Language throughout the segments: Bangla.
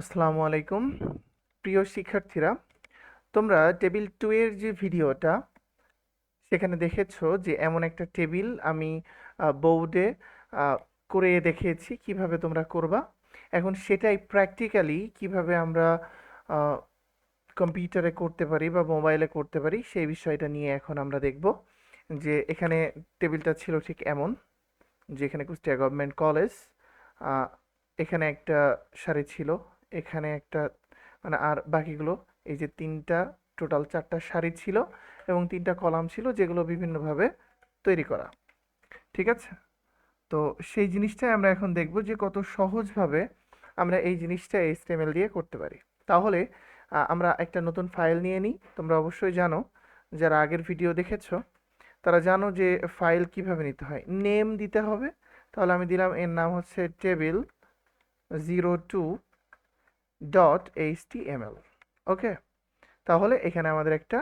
আসসালামু আলাইকুম। প্রিয় শিক্ষার্থীরা, তোমরা টেবিল টু এর যে ভিডিওটা, সেখানে দেখেছ যে এমন একটা টেবিল আমি বোর্ডে করে দেখিয়েছি কীভাবে তোমরা করবা। এখন সেটাই প্র্যাকটিক্যালি কীভাবে আমরা কম্পিউটারে করতে পারি বা মোবাইলে করতে পারি, সেই বিষয়টা নিয়ে এখন আমরা দেখব যে এখানে টেবিলটা ছিল ঠিক এমন যে এখানে কুষ্টিয়া গভর্নমেন্ট কলেজ এখানে একটা সারি ছিল। এখানে একটা মানে আর বাকিগুলো, এই যে তিনটা, টোটাল চারটা সারি ছিল এবং তিনটা কলাম ছিল যেগুলো বিভিন্নভাবে তৈরি করা। ঠিক আছে? তো সেই জিনিসটাই আমরা এখন দেখব যে কত সহজভাবে আমরা এই জিনিসটা এইচটিএমএল দিয়ে করতে পারি। তাহলে আমরা একটা নতুন ফাইল নিয়ে নিই। তোমরা অবশ্যই জানো, যারা আগের ভিডিও দেখেছ, তারা জানো যে ফাইল কীভাবে নিতে হয়। নেম দিতে হবে। তাহলে আমি দিলাম, এর নাম হচ্ছে table zero two dot HTML okay তাহলে এখানে আমাদের একটা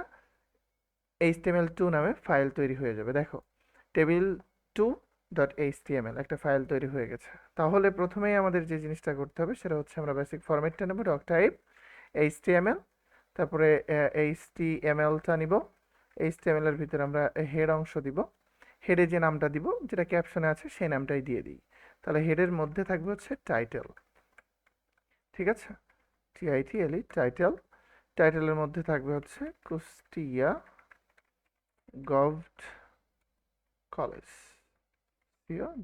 এইচটিএমএল টু নামে ফাইল তৈরি হয়ে যাবে, দেখো। টেবিল টু ডট এইচটিএমএল একটা ফাইল তৈরি হয়ে গেছে। তাহলে প্রথমেই আমাদের যে জিনিসটা করতে হবে সেটা হচ্ছে আমরা বেসিক ফরম্যাটটা নেব ডক টাইপ এইচটিএমএল তারপরে এইচটিএমএলটা নিব। এইচটিএমএল এর ভিতরে আমরা হেড অংশ দিব। হেডে যে নামটা দিব, যেটা ক্যাপশনে আছে, সেই নামটাই দিয়ে দিই। তাহলে হেডের মধ্যে থাকবে হচ্ছে টাইটেল ঠিক আছে? টিআইটিএলই টাইটেল টাইটেলের মধ্যে থাকবে হচ্ছে Kushtia govt college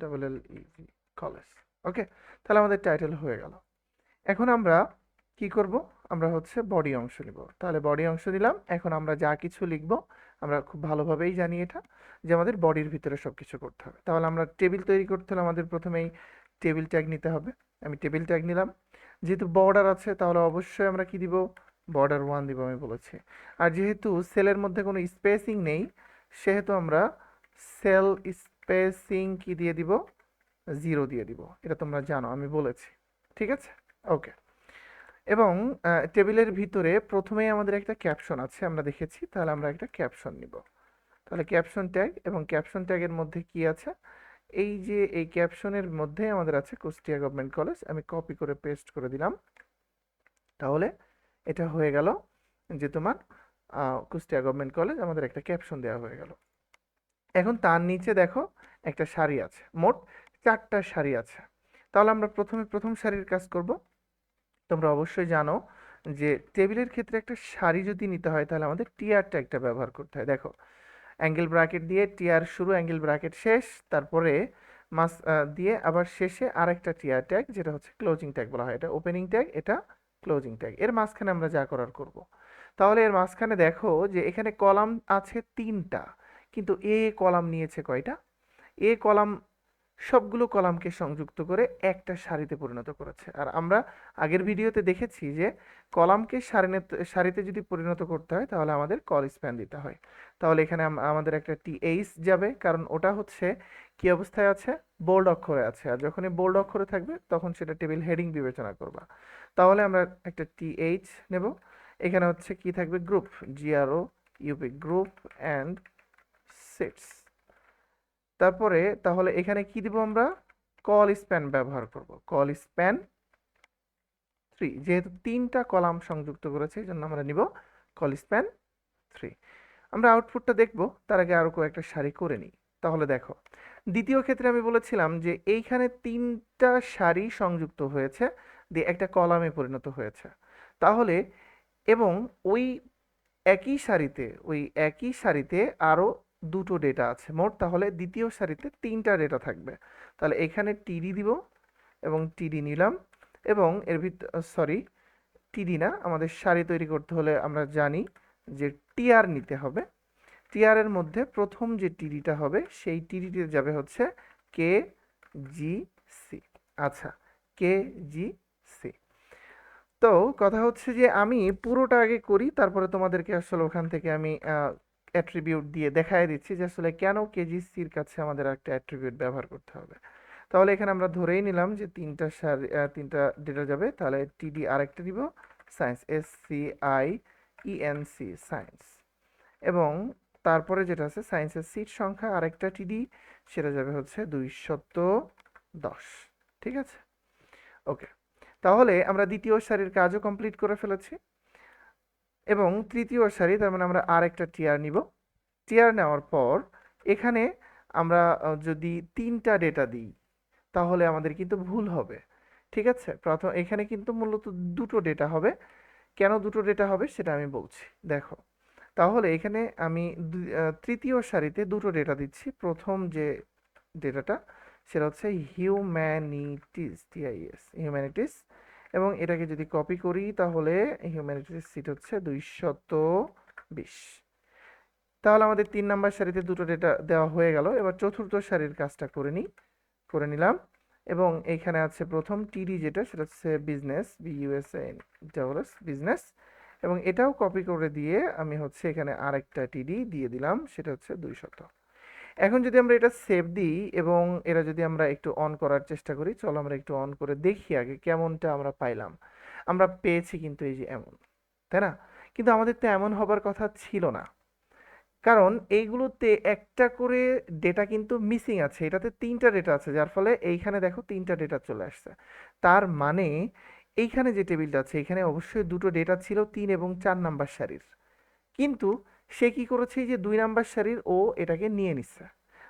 double L EG college. Okay, তাহলে আমাদের টাইটেল হয়ে গেল। এখন আমরা কি করব? আমরা হচ্ছে বডি অংশ নিব। তাহলে বডি অংশ দিলাম এখন আমরা যা কিছু লিখব, আমরা খুব ভালোভাবেই জানি এটা, যে আমাদের বডির ভিতরে সব কিছু করতে হবে। তাহলে আমরা টেবিল তৈরি করতে হলে আমাদের প্রথমেই টেবিল ট্যাগ নিতে হবে। আমি টেবিল ট্যাগ নিলাম। যেহেতু বর্ডার আছে, তাহলে অবশ্যই আমরা কি দিব? বর্ডার ওয়ান দিব আমি বলেছি। আর যেহেতু সেলের মধ্যে কোনো স্পেসিং নেই, সেহেতু আমরা সেল স্পেসিং কি দিয়ে দিব? জিরো দিয়ে দিব। এটা তোমরা জানো, আমি বলেছি। ঠিক আছে? ওকে এবং টেবিলের ভিতরে প্রথমেই আমাদের একটা ক্যাপশন আছে, আমরা দেখেছি। তাহলে আমরা একটা ক্যাপশন নিব। তাহলে ক্যাপশন ট্যাগ এবং ক্যাপশন ট্যাগের মধ্যে কি আছে? এই যে, এই ক্যাপশনের মধ্যে আমাদের আছে কুষ্টিয়া গভর্নমেন্ট কলেজ আমি কপি করে পেস্ট করে দিলাম। তাহলে এটা হয়ে গেল যে, তোমার কুষ্টিয়া গভর্নমেন্ট কলেজ আমাদের একটা ক্যাপশন দেওয়া হয়ে গেল। এখন তার নিচে দেখো একটা সারি আছে। মোট চারটা সারি আছে। তাহলে আমরা প্রথমে প্রথম সারির কাজ করব। তোমরা অবশ্যই জানো যে টেবিলের ক্ষেত্রে একটা সারি যদি নিতে হয়, তাহলে আমাদের টিয়ার একটা ব্যবহার করতে হয়। দেখো অ্যাঙ্গেল ব্র্যাকেট দিয়ে টিয়ার শুরু, অ্যাঙ্গেল ব্র্যাকেট শেষ, তারপরে মাস দিয়ে আবার শেষে আরেকটা টিয়ার ট্যাগ, যেটা হচ্ছে ক্লোজিং ট্যাগ বলা হয়। এটা ওপেনিং ট্যাগ, এটা ক্লোজিং ট্যাগ। এর মাঝখানে আমরা যা করার করব। তাহলে এর মাঝখানে দেখো যে এখানে কলাম আছে তিনটা, কিন্তু এ কলাম নিয়েছে কয়টা? এ কলাম সবগুলো কলামকে সংযুক্ত করে একটা সারিতে পরিণত করেছে। আর আমরা আগের ভিডিওতে দেখেছি যে, কলামকে সারিতে সারিতে যদি পরিণত করতে হয়, তাহলে আমাদের কল স্প্যান দিতে হয়। তাহলে এখানে আমাদের একটা টি এইচ যাবে, কারণ ওটা হচ্ছে কি অবস্থায় আছে? বোল্ড অক্ষরে আছে। আর যখনই বোল্ড অক্ষরে থাকবে, তখন সেটা টেবিল হেডিং বিবেচনা করবা। তাহলে আমরা একটা টি এইচ নেব। এখানে হচ্ছে কি থাকবে? Group GRO UP group and seats. তারপরে তাহলে এখানে কি দিব আমরা? কল স্প্যান ব্যবহার করব। কল স্প্যান থ্রি যেহেতু তিনটা কলাম সংযুক্ত করেছে, এই জন্য আমরা নিব কল স্প্যান থ্রি আমরা আউটপুটটা দেখব, তার আগে আরও কয়েকটা সারি করে নিই। তাহলে দেখো, দ্বিতীয় ক্ষেত্রে আমি বলেছিলাম যে এইখানে তিনটা সারি সংযুক্ত হয়েছে, দিয়ে একটা কলামে পরিণত হয়েছে। তাহলে, এবং ওই একই সারিতে, ওই একই সারিতে আরও দুটো ডেটা আছে। মোট তাহলে দ্বিতীয় সারিতে তিনটা ডেটা থাকবে। তাহলে এখানে টিডি দিব এবং টিডি নিলাম এবং এর ভিতর সরি টিডি না, আমাদের সারি তৈরি করতে হলে আমরা জানি যে টিআর নিতে হবে। টিআর এর মধ্যে প্রথম যে টিডিটা হবে, সেই টিডিটি যাবে হচ্ছে কে জি সি আচ্ছা কে জি সি তো কথা হচ্ছে যে আমি পুরোটা আগে করি, তারপরে তোমাদেরকে আসলে ওখান থেকে আমি অ্যাট্রিবিউট দিয়ে দেখাই দিচ্ছি যে আসলে কেন কেজিসির কাছে আমাদের একটা অ্যাট্রিবিউট ব্যবহার করতে হবে। তাহলে এখানে আমরা ধরেই নিলাম যে তিনটা সার তিনটা ডেটা যাবে, তাহলে টিডি আরেকটা দিব science S C I EN C science এবং তারপরে যেটা আছে সায়েন্সের সিট সংখ্যা আরেকটা টিডি সেটা যাবে হচ্ছে দুইশত দশ। ঠিক আছে? ওকে তাহলে আমরা দ্বিতীয় সারির কাজও কমপ্লিট করে ফেলেছি। এবং তৃতীয় সারি, তার মানে আমরা আর একটা টিয়ার নিব। টিয়ার নেওয়ার পর এখানে আমরা যদি তিনটা ডেটা দিই, তাহলে আমাদের কিন্তু ভুল হবে। ঠিক আছে? প্রথম, এখানে কিন্তু মূলত দুটো ডেটা হবে। কেন দুটো ডেটা হবে সেটা আমি বলছি। দেখো, তাহলে এখানে আমি তৃতীয় সারিতে দুটো ডেটা দিচ্ছি। প্রথম যে ডেটাটা সেটা হচ্ছে হিউম্যানিটিস টিআইএস হিউম্যানিটিস এবং এটাকে যদি কপি করি, তাহলে হিউম্যানিটিস সিট হচ্ছে দুইশত বিশ। তাহলে আমাদের তিন নাম্বার সারিতে দুটো ডেটা দেওয়া হয়ে গেল। এবার চতুর্থ সারির কাজটা করে নিই করে নিলাম। এবং এইখানে আছে প্রথম টিডি যেটা, সেটা হচ্ছে বিজনেস বিইউএসএ ডাবলএস বিজনেস এবং এটাও কপি করে দিয়ে আমি হচ্ছে এখানে আরেকটা টিডি দিয়ে দিলাম, সেটা হচ্ছে দুই শত এখন যদি আমরা এটা সেভ দিই এবং এটা যদি আমরা একটু অন করার চেষ্টা করি, চলো আমরা একটু অন করে দেখি আগে কেমনটা আমরা পাইলাম। আমরা পেয়েছি কিন্তু এই যে এমন, তাই না? কিন্তু আমাদের তো এমন হবার কথা ছিল না। কারণ এইগুলোতে একটা করে ডেটা কিন্তু মিসিং আছে, এটাতে তিনটা ডেটা আছে, যার ফলে এইখানে দেখো তিনটা ডেটা চলে আসছে। তার মানে এইখানে যে টেবিলটা আছে, এখানে অবশ্যই দুটো ডেটা ছিল তিন এবং চার নাম্বার সারির। কিন্তু সে কি করেছে? এই যে দুই নাম্বার সারির ও এটাকে নিয়ে নিচ্ছে।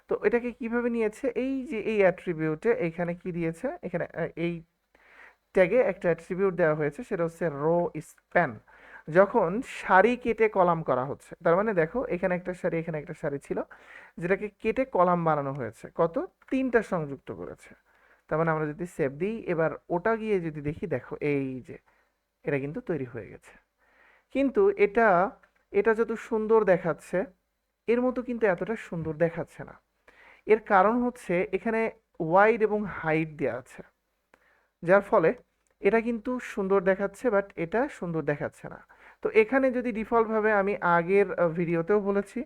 তো এটাকে কীভাবে নিয়েছে? এই যে এই অ্যাট্রিবিউটে এখানে কি দিয়েছে? এখানে এই ট্যাগে একটা অ্যাট্রিবিউট দেওয়া হয়েছে, সেটা হচ্ছে রো স্প্যান যখন সারি কেটে কলাম করা হচ্ছে, তার মানে দেখো এখানে একটা সারি এখানে একটা সারি ছিল, যেটাকে কেটে কলাম বানানো হয়েছে। কত? তিনটা সংযুক্ত করেছে। তার মানে আমরা যদি সেভ দিই, এবার ওটা গিয়ে যদি দেখি, দেখো এই যে, এটা কিন্তু তৈরি হয়ে গেছে। কিন্তু এটা এটা যত সুন্দর দেখাচ্ছে, এর মতো কিন্তু এতটা সুন্দর দেখাচ্ছে না। এর কারণ হচ্ছে এখানে ওয়াইড এবং হাইট দেওয়া আছে। যার ফলে এটা কিন্তু সুন্দর দেখাচ্ছে বাট এটা সুন্দর দেখাচ্ছে না। তো এখানে যদি ডিফল্টভাবে আমি আগের ভিডিওতেও বলেছি,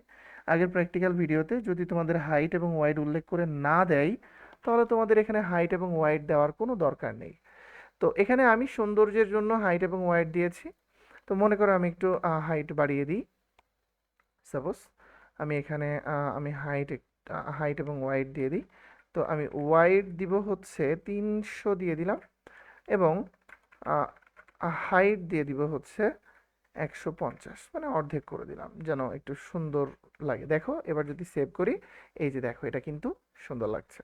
আগের প্র্যাকটিক্যাল ভিডিওতে যদি তোমাদের হাইট এবং ওয়াইড উল্লেখ করে না দেয়, তাহলে তোমাদের এখানে হাইট এবং ওয়াইড দেওয়ার কোনো দরকার নেই। তো এখানে আমি সৌন্দর্যের জন্য হাইট এবং ওয়াইড দিয়েছি। তো মনে করো আমি একটু হাইট বাড়িয়ে দিই। সাপোজ আমি এখানে আমি হাইট হাইট এবং ওয়াইড দিয়ে দিই। তো আমি ওয়াইড দিব হচ্ছে তিনশো দিয়ে দিলাম এবং হাইট দিয়ে দিব হচ্ছে একশো পঞ্চাশ। মানে অর্ধেক করে দিলাম যেন একটু সুন্দর লাগে। দেখো, এবার যদি সেভ করি, এই যে দেখো, এটা কিন্তু সুন্দর লাগছে।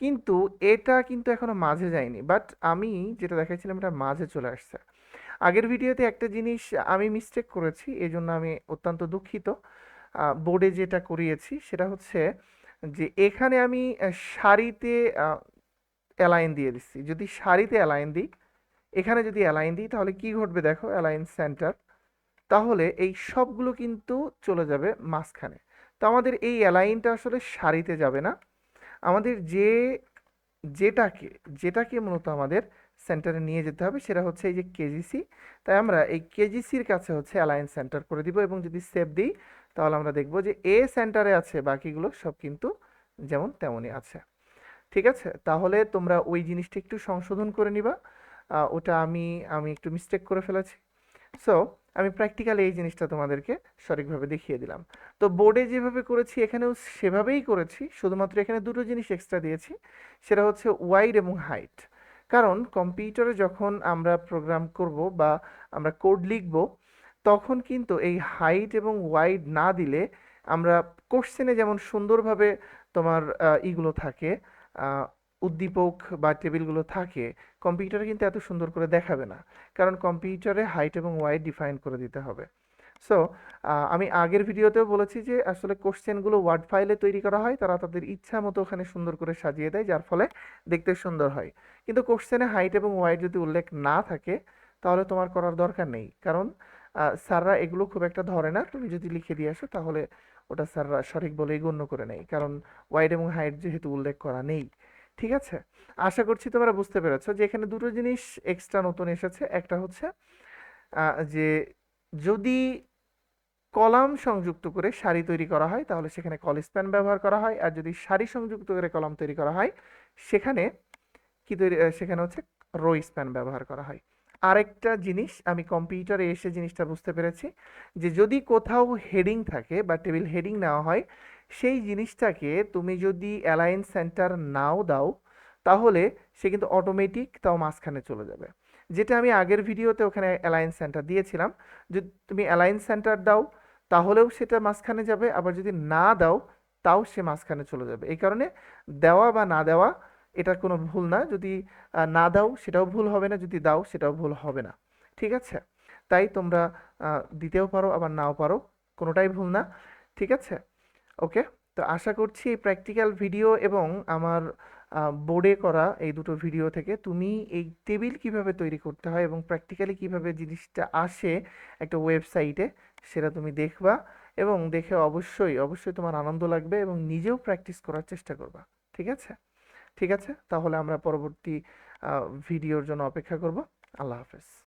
কিন্তু এটা কিন্তু এখনও মাঝে যায়নি বাট আমি যেটা দেখাইছিলাম, এটা মাঝে চলে আসছে। আগের ভিডিওতে একটা জিনিস আমি মিস্টেক করেছি এই জন্য আমি অত্যন্ত দুঃখিত। বোর্ডে যেটা করিয়েছি সেটা হচ্ছে যে, এখানে আমি সারিতে অ্যালাইন দিয়ে দিচ্ছি। যদি সারিতে অ্যালাইন দিই, এখানে যদি অ্যালাইন দিই, তাহলে কি ঘটবে দেখো অ্যালাইন সেন্টার তাহলে এই সবগুলো কিন্তু চলে যাবে মাঝখানে। তো আমাদের এই অ্যালাইনটা আসলে সারিতে যাবে না। আমাদের যে, যেটাকে যেটাকে মূলত আমাদের সেন্টারে নিয়ে যেতে হবে। সেটা হচ্ছে এই যে কেজিসি তাই আমরা এই কেজিসির কাছে হচ্ছে অ্যালায়েন্স সেন্টার করে দিব এবং যদি সেভ দিই, তাহলে আমরা দেখব যে এ সেন্টারে আছে বাকিগুলো সব কিন্তু যেমন তেমনই আছে। ঠিক আছে? তাহলে তোমরা ওই জিনিসটা একটু সংশোধন করে নিবা। ওটা আমি আমি একটু মিস্টেক করে ফেলেছি। সো আমি প্র্যাকটিক্যালি এই জিনিসটা তোমাদেরকে সঠিকভাবে দেখিয়ে দিলাম। তো বোর্ডে যেভাবে করেছি, এখানেও সেভাবেই করেছি। শুধুমাত্র এখানে দুটো জিনিস এক্সট্রা দিয়েছি। সেটা হচ্ছে ওয়াইড এবং হাইট কারণ কম্পিউটারে যখন আমরা প্রোগ্রাম করব বা আমরা কোড লিখব, তখন কিন্তু এই হাইট এবং ওয়াইড না দিলে আমরা কোশ্চেনে যেমন সুন্দরভাবে তোমার ইগুলো থাকে উদ্দীপক বা টেবিলগুলো থাকে, কম্পিউটারে কিন্তু এত সুন্দর করে দেখাবে না। কারণ কম্পিউটারে হাইট এবং ওয়াইড ডিফাইন করে দিতে হবে। সো আমি আগের ভিডিওতেও বলেছি যে আসলে কোশ্চেনগুলো ওয়ার্ড ফাইলে তৈরি করা হয়, তারা তাদের ইচ্ছা মতো ওখানে সুন্দর করে সাজিয়ে দেয়, যার ফলে দেখতে সুন্দর হয়। কিন্তু কোশ্চেনে হাইট এবং ওয়াইড যদি উল্লেখ না থাকে, তাহলে তোমার করার দরকার নেই। কারণ স্যাররা এগুলো খুব একটা ধরে না। তুমি যদি লিখে দিয়ে আসো, তাহলে ওটা স্যাররা সঠিক বলেই গণ্য করে নেয়। কারণ ওয়াইড এবং হাইট যেহেতু উল্লেখ করা নেই। ঠিক আছে? আশা করছি তোমরা বুঝতে পেরেছ যে এখানে দুটো জিনিস এক্সট্রা নতুন এসেছে। একটা হচ্ছে যে যদি কলাম সংযুক্ত করে সারি তৈরি করা হয়, তাহলে সেখানে কল স্প্যান ব্যবহার করা হয়, আর যদি সারি সংযুক্ত করে কলাম তৈরি করা হয়, সেখানে কি তৈরি সেখানে হচ্ছে রো স্প্যান ব্যবহার করা হয়। আরেকটা জিনিস, আমি কম্পিউটারে এসে জিনিসটা বুঝতে পেরেছি, যে যদি কোথাও হেডিং থাকে বা টেবিল হেডিং নেওয়া হয়, সেই জিনিসটাকে তুমি যদি অ্যালাইন সেন্টার নাও দাও, তাহলে সে কিন্তু অটোমেটিক তাও মাঝখানে চলে যাবে। যেটা আমি আগের ভিডিওতে ওখানে অ্যালায়েন্স সেন্টার দিয়েছিলাম। যদি তুমি অ্যালায়েন্স সেন্টার দাও, তাহলেও সেটা মাঝখানে যাবে, আবার যদি না দাও, তাও সে মাঝখানে চলে যাবে। এই কারণে দেওয়া বা না দেওয়া এটা কোনো ভুল না। যদি না দাও, সেটাও ভুল হবে না। যদি দাও, সেটাও ভুল হবে না। ঠিক আছে? তাই তোমরা দিতেও পারো, আবার নাও পারো। কোনোটাই ভুল না। ঠিক আছে? ওকে? তো আশা করছি এই প্র্যাকটিক্যাল ভিডিও এবং আমার বোর্ডে করা এই দুটো ভিডিও থেকে তুমি এই টেবিল কীভাবে তৈরি করতে হয় এবং প্র্যাকটিক্যালি কীভাবে জিনিসটা আসে একটা ওয়েবসাইটে সেটা তুমি দেখবা এবং দেখে অবশ্যই অবশ্যই তোমার আনন্দ লাগবে এবং নিজেও প্র্যাকটিস করার চেষ্টা করবা। ঠিক আছে? ঠিক আছে? তাহলে আমরা পরবর্তী ভিডিওর জন্য অপেক্ষা করব। আল্লাহ হাফেজ।